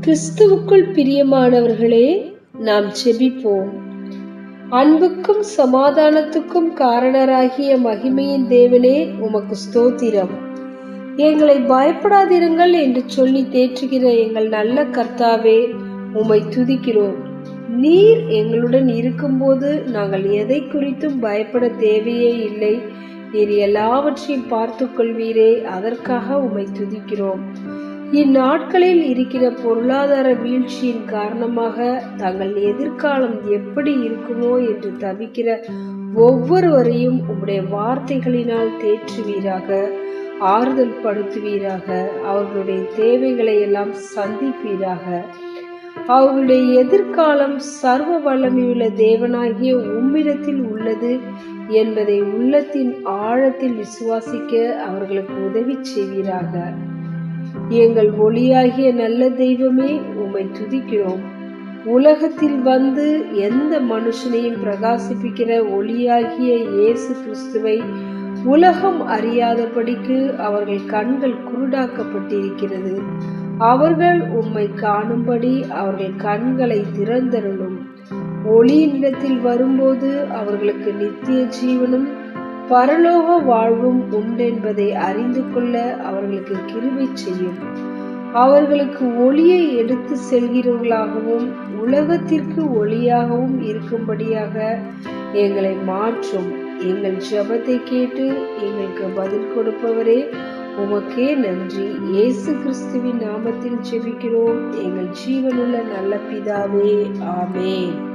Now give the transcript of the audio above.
கிறிஸ்துவுக்குள் பிரியமானவர்களே நாம் செபிப்போம் அன்புக்கும் சமாதானத்துக்கும் காரணராகிய மகிமையின் தேவனே உமக்கு ஸ்தோத்திரம். எங்களை பயப்படாதிருங்கள் என்று சொல்லி தேற்றுகிற எங்கள் நல்ல கர்த்தாவே உம்மை துதிக்கிறோம். நீர் எங்களுடன் இருக்கும்போது நாங்கள் எதை குறித்தும் பயப்பட தேவையே இல்லை. நீர் எல்லாவற்றையும் பார்த்து கொள்வீரே அதற்காக உம்மை துதிக்கிறோம். இந்நாட்களில் இருக்கிற பொருளாதார வீழ்ச்சியின் காரணமாக தங்கள் எதிர்காலம் எப்படி இருக்குமோ என்று தவிக்கிற ஒவ்வொருவரையும் உம்முடைய வார்த்தைகளினால் தேற்றுவீராக ஆறுதல் படுத்துவீராக அவர்களுடைய தேவைகளை எல்லாம் சந்திப்பீராக. அவர்களுடைய எதிர்காலம் சர்வ வல்லமையுள்ள தேவனாகிய உம்மிடத்தில் உள்ளது என்பதை உள்ளத்தின் ஆழத்தில் விசுவாசிக்க அவர்களுக்கு உதவி செய்வீராக. எங்கள் ஒளியாகிய நல்ல தெய்வமே உம்மை துதிக்கிறோம். உலகத்தில் வந்து எந்த மனுஷனையும் பிரகாசிப்பிக்கிற ஒளியாகிய இயேசு கிறிஸ்துவை உலகம் அறியாதபடிக்கு அவர்கள் கண்கள் குருடாக்கப்பட்டிருக்கிறது. அவர்கள் உம்மை காணும்படி அவர்கள் கண்களை திறந்தருளும். ஒளியினிடத்தில் வரும்போது அவர்களுக்கு நித்திய ஜீவனும் பரலோக வாழ்வும் உண்டென்பதை அறிந்து கொள்ள அவர்களுக்கு கிருபை செய்யும். அவர்களுக்கு ஒளியை எடுத்து செல்கிறவர்களாகவும் உலகத்திற்கு ஒளியாகவும் இருக்கும்படியாக எங்களை மாற்றும். எங்கள் ஜபத்தை கேட்டு எங்களுக்கு பதில் கொடுப்பவரே உமக்கே நன்றி. இயேசு கிறிஸ்துவின் நாமத்தில் ஜெபிக்கிறோம். எங்கள் ஜீவனுள்ள நல்ல பிதாவே ஆமென்.